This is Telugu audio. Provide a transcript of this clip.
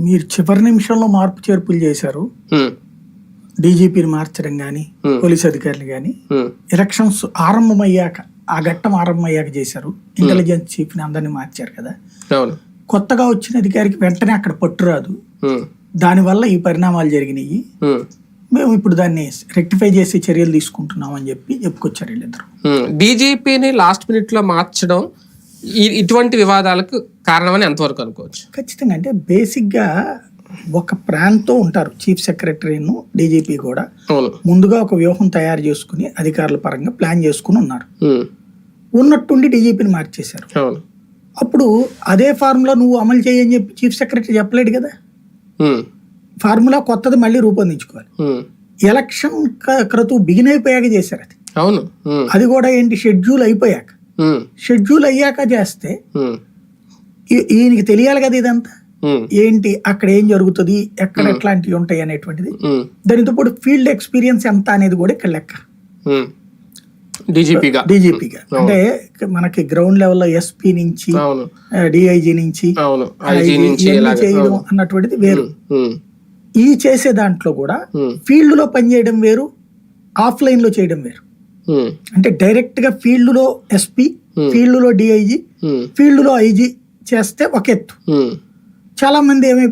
మీరు చివరి నిమిషంలో మార్పు చేర్పులు చేశారు. డీజీపీని మార్చడం కానీ. పోలీస్ అధికారులు కానీ ఎలక్షన్స్ ఆరంభమయ్యాక ఆ ఘట్టం ఆరంభమయ్యాక చేశారు. ఇంటెలిజెన్స్ చీఫ్ని అందరినీ మార్చారు కదా. కొత్తగా వచ్చిన అధికారికి వెంటనే అక్కడ పట్టురాదు దానివల్ల ఈ పరిణామాలు జరిగినాయి. మేము ఇప్పుడు దాన్ని రెక్టిఫై చేసి చర్యలు తీసుకుంటున్నాం అని చెప్పి చెప్పుకొచ్చారు వీళ్ళిద్దరు. డీజీపీని లాస్ట్ మినిట్లో మార్చడం ఇటువంటి వివాదాలకు కారణమని ఎంతవరకు అనుకోవచ్చు? ఖచ్చితంగా. అంటే బేసిక్గా ఒక ప్రాంతం ఉంటారు. చీఫ్ సెక్రటరీను డీజీపీ కూడా ముందుగా ఒక వ్యూహం తయారు చేసుకుని అధికారుల పరంగా ప్లాన్ చేసుకుని ఉన్నారు. ఉన్నట్టుండి డీజీపీని మార్చేశారు. అప్పుడు అదే ఫార్ములా నువ్వు అమలు చేయని చెప్పి చీఫ్ సెక్రటరీ చెప్పలేడు కదా? ఫార్ములా కొత్తది మళ్ళీ రూపొందించుకోవాలి. ఎలక్షన్ క్రతు బిగిన్ అయిపోయాక చేశారు అది. అవును. అది కూడా ఏంటి? షెడ్యూల్ అయిపోయాక. షెడ్యూల్ అయ్యాక చేస్తే ఈయనకి తెలియాలి కదా ఇదంతా? ఏంటి? అక్కడ ఏం జరుగుతుంది? ఎక్కడ ఎట్లాంటివి ఉంటాయి అనేటువంటిది? దానితో పాటు ఫీల్డ్ ఎక్స్పీరియన్స్ ఎంత అనేది కూడా ఇక్కడ లెక్క. డీజీపీగా. డీజీపీగా. అంటే మనకి గ్రౌండ్ లెవెల్లో ఎస్పీ నుంచి డిఐజీ నుంచి చేయడం అన్నటువంటిది వేరు. ఈ చేసే దాంట్లో కూడా ఫీల్డ్లో పనిచేయడం వేరు ఆఫ్లైన్లో చేయడం వేరు. అంటే డైరెక్ట్గా ఫీల్డ్లో ఎస్పీ. ఫీల్డ్లో డిఐజీ ఫీల్డ్లో ఐజీ చేస్తే ఒక ఎత్తు. చాలా మంది ఏమైపోతుంది